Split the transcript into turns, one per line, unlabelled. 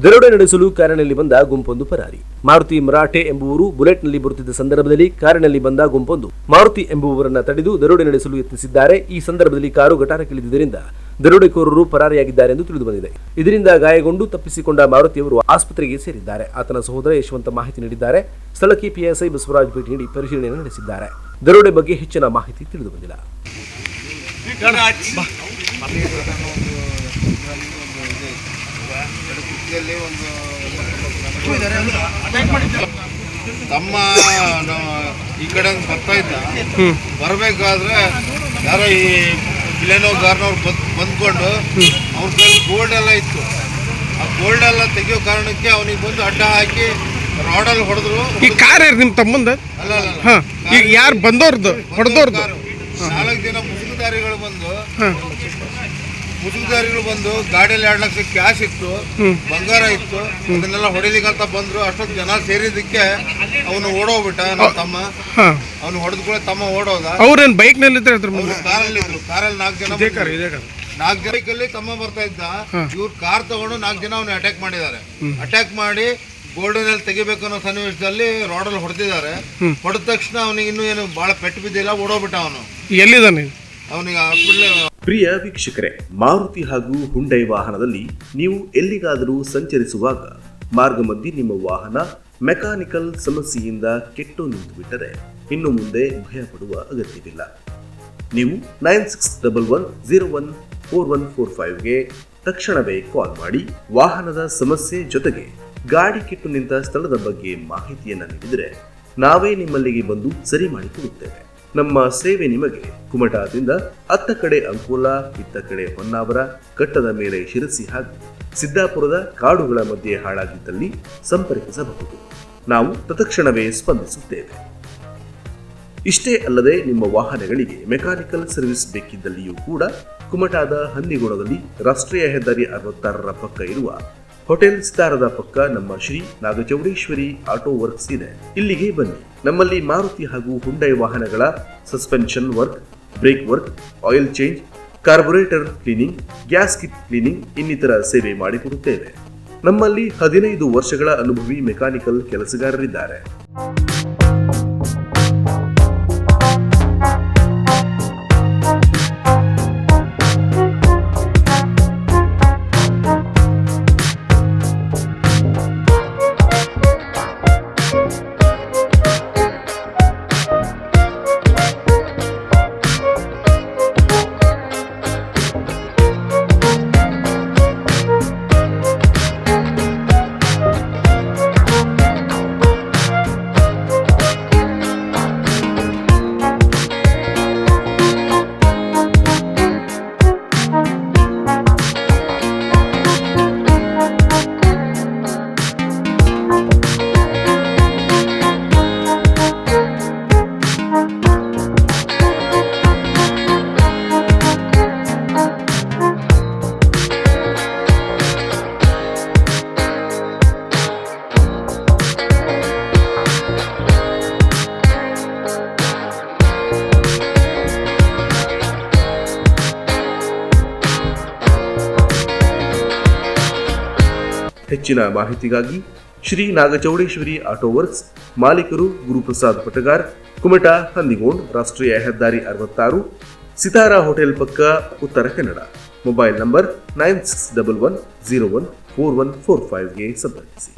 ದರೋಡೆ ನಡೆಸಲು ಕಾರಿನಲ್ಲಿ ಬಂದ ಗುಂಪೊಂದು ಪರಾರಿ. ಮಾರುತಿ ಮರಾಠೆ ಎಂಬುವರು ಬುಲೆಟ್ನಲ್ಲಿ ಬರುತ್ತಿದ್ದ ಸಂದರ್ಭದಲ್ಲಿ ಕಾರಿನಲ್ಲಿ ಬಂದ ಗುಂಪೊಂದು. ಮಾರುತಿ ಎಂಬುವವರನ್ನ ತಡೆದು ದರೋಡೆ ನಡೆಸಲು ಯತ್ನಿಸಿದ್ದಾರೆ. ಈ ಸಂದರ್ಭದಲ್ಲಿ ಕಾರು ಗಟಾರಕ್ಕಿಳಿದಿದ್ದರಿಂದ ದರೋಡೆಕೋರರು ಪರಾರಿಯಾಗಿದ್ದಾರೆ ಎಂದು ತಿಳಿದು ಬಂದಿದೆ ಇದರಿಂದ ಗಾಯಗೊಂಡು ತಪ್ಪಿಸಿಕೊಂಡ ಮಾರುತಿಯವರು ಆಸ್ಪತ್ರೆಗೆ ಸೇರಿದ್ದಾರೆ. ಆತನ ಸಹೋದರ ಯಶವಂತ ಮಾಹಿತಿ ನೀಡಿದ್ದಾರೆ. ಸ್ಥಳಕ್ಕೆ ಪಿಎಸ್ಐ ಬಸವರಾಜ್ ಭೇಟಿ ನೀಡಿ ಪರಿಶೀಲನೆ ನಡೆಸಿದ್ದಾರೆ. ದರೋಡೆ ಬಗ್ಗೆ ಹೆಚ್ಚಿನ ಮಾಹಿತಿ ತಿಳಿದು ಬಂದಿಲ್ಲ
ತಮ್ಮ ಈ ಕಡೆ ಬರ್ತಾ ಇದ್ದ. ಬರಬೇಕಾದ್ರೆ ಯಾರೋ ಈ ಬಿಲೇನೋ ಗಾರ್ನವ್ರು ಬಂದ್ ಬಂದ್ಕೊಂಡು ಅವ್ರ ಕೈಲಿ ಗೋಲ್ಡ್ ಎಲ್ಲ ಇತ್ತು. ಆ ಗೋಲ್ಡ್ ಎಲ್ಲ ತೆಗಿಯೋ ಕಾರಣಕ್ಕೆ ಅವನಿಗೆ ಬಂದು ಅಡ್ಡ ಹಾಕಿ ರಾಡಲ್ಲಿ ಹೊಡೆದ್ರು.
ಈ ಕಾರ್ ಯಾರು ನಿಮ್ಮ ತಮ್ಮಂದ?
ಅಲ್ಲ
ಈಗ ಯಾರು ಬಂದವ್ರದ್ದು ಹೊಡೆದವ್ರದ್ದು
ನಾಲ್ಕು ಜನ ಮುಸುಗುದಾರಿಗಳು ಬಂದು ಮುಸುಗುದಾರಿಗಳು ಬಂದು ಗಾಡಿಯಲ್ಲಿ ಎರಡು ಲಕ್ಷ ಕ್ಯಾಶ್ ಇತ್ತು ಬಂಗಾರ ಇತ್ತು ಅದನ್ನೆಲ್ಲ ಹೊಡಿಲಿಕ್ಕಂತ ಬಂದ್ರು. ಅಷ್ಟೊಂದು ಜನ ಸೇರಿದಕ್ಕೆ ಅವನು ಓಡೋಗ್ಬಿಟ್ಟ ನಮ್ಮ ತಮ್ಮ. ಅವನು ಹೊಡೆದ್ಕೊಳ್ಳೆ ಕೂಡ ತಮ್ಮ ಓಡೋದ.
ಅವ್ರೇನು ಬೈಕ್ನಲ್ಲಿ
ಕಾರಲ್ಲಿ ಇದ್ರು. ಕಾರಲ್ಲಿ ನಾಲ್ಕು ಜನ
ನಾಲ್ಕು
ನಾಲ್ಕು ಜನಕ್ಕಲ್ಲಿ ತಮ್ಮ ಬರ್ತಾ ಇದ್ದ. ಇವ್ರು ಕಾರ್ ತಗೊಂಡು ನಾಲ್ಕು ಜನ ಅವನು ಅಟ್ಯಾಕ್ ಮಾಡಿದ್ದಾರೆ. ಅಟ್ಯಾಕ್ ಮಾಡಿ ಗೋಲ್ಡನ್ ಅಲ್ಲಿ ತೆಗಿಬೇಕು ಅನ್ನೋ ಸನ್ನಿವೇಶದಲ್ಲಿ ರೋಡಲ್ಲಿ ಹೊಡೆದಿದ್ದಾರೆ. ಹೊಡೆದ ತಕ್ಷಣ ಅವನಿಗೆ ಇನ್ನೂ ಏನು ಬಹಳ ಪೆಟ್ಟು ಬಿದ್ದಿಲ್ಲ ಓಡೋಗ್ಬಿಟ್ಟ ಅವನು.
ಎಲ್ಲಿದ್ದಾನೆ?
ಅವನಿಗೆ ಹಾಸ್ಪಿಟ್ಲ್
ಪ್ರಿಯ ವೀಕ್ಷಕರೇ, ಮಾರುತಿ ಹಾಗೂ ಹುಂಡೈ ವಾಹನದಲ್ಲಿ ನೀವು ಎಲ್ಲಿಗಾದರೂ ಸಂಚರಿಸುವಾಗ ಮಾರ್ಗ ಮಧ್ಯೆ ನಿಮ್ಮ ವಾಹನ ಮೆಕ್ಯಾನಿಕಲ್ ಸಮಸ್ಯೆಯಿಂದ ಕೆಟ್ಟು ನಿಂತು ಬಿಟ್ಟರೆ ಇನ್ನು ಮುಂದೆ ಭಯಪಡುವ ಅಗತ್ಯವಿಲ್ಲ. ನೀವು nine six double one zero one four one four ಫೈವ್ಗೆ ತಕ್ಷಣವೇ ಕಾಲ್ ಮಾಡಿ ವಾಹನದ ಸಮಸ್ಯೆ ಜೊತೆಗೆ ಗಾಡಿ ಕೆಟ್ಟು ನಿಂತ ಸ್ಥಳದ ಬಗ್ಗೆ ಮಾಹಿತಿಯನ್ನು ನೀಡಿದರೆ ನಾವೇ ನಿಮ್ಮಲ್ಲಿಗೆ ಬಂದು ಸರಿ ಮಾಡಿಕೊಡುತ್ತೇವೆ. ನಮ್ಮ ಸೇವೆ ನಿಮಗೆ. ಕುಮಟಾದಿಂದ ಅತ್ತ ಕಡೆ ಅಂಕೋಲ, ಇತ್ತ ಕಡೆ ಹೊನ್ನಾವರ ಕಟ್ಟದ ಮೇಲೆ ಶಿರಸಿ ಹಾಗೂ ಸಿದ್ದಾಪುರದ ಕಾಡುಗಳ ಮಧ್ಯೆ ಹಾಳಾಗಿದ್ದಲ್ಲಿ ಸಂಪರ್ಕಿಸಬಹುದು. ನಾವು ತತ್ಕ್ಷಣವೇ ಸ್ಪಂದಿಸುತ್ತೇವೆ. ಇಷ್ಟೇ ಅಲ್ಲದೆ ನಿಮ್ಮ ವಾಹನಗಳಿಗೆ ಮೆಕ್ಯಾನಿಕಲ್ ಸರ್ವಿಸ್ ಬೇಕಿದ್ದಲ್ಲಿಯೂ ಕೂಡ ಕುಮಟಾದ ಹಂದಿಗೋಣದಲ್ಲಿ ರಾಷ್ಟ್ರೀಯ ಹೆದ್ದಾರಿ ಅರವತ್ತಾರರ ಪಕ್ಕ ಇರುವ ಹೋಟೆಲ್ ಸಿತಾರದ ಪಕ್ಕ ನಮ್ಮ ಶ್ರೀ ನಾಗಚೌಡೇಶ್ವರಿ ಆಟೋ ವರ್ಕ್ಸ್ ಇದೆ. ಇಲ್ಲಿಗೆ ಬನ್ನಿ. ನಮ್ಮಲ್ಲಿ ಮಾರುತಿ ಹಾಗೂ ಹುಂಡೈ ವಾಹನಗಳ suspension work, brake work, oil change, carburettor cleaning, gas kit cleaning ಇನ್ನಿತರ ಸೇವೆ ಮಾಡಿಕೊಡುತ್ತೇವೆ. ನಮ್ಮಲ್ಲಿ ಹದಿನೈದು ವರ್ಷಗಳ ಅನುಭವಿ ಮೆಕ್ಯಾನಿಕಲ್ ಕೆಲಸಗಾರರಿದ್ದಾರೆ. ಹೆಚ್ಚಿನ ಮಾಹಿತಿಗಾಗಿ ಶ್ರೀ ನಾಗಚೌಡೇಶ್ವರಿ ಆಟೋ ವರ್ಕ್ಸ್ ಮಾಲೀಕರು ಗುರುಪ್ರಸಾದ್ ಪಟಗಾರ್, ಕುಮಟಾ, ಹಂದಿಗೋಂಡ್, ರಾಷ್ಟ್ರೀಯ ಹೆದ್ದಾರಿ ಅರವತ್ತಾರು, ಸಿತಾರಾ ಹೋಟೆಲ್ ಪಕ್ಕ Uttara Kannada. Mobile number nine six double one zero one four one four ಫೈವ್ಗೆ ಸಂಪರ್ಕಿಸಿ.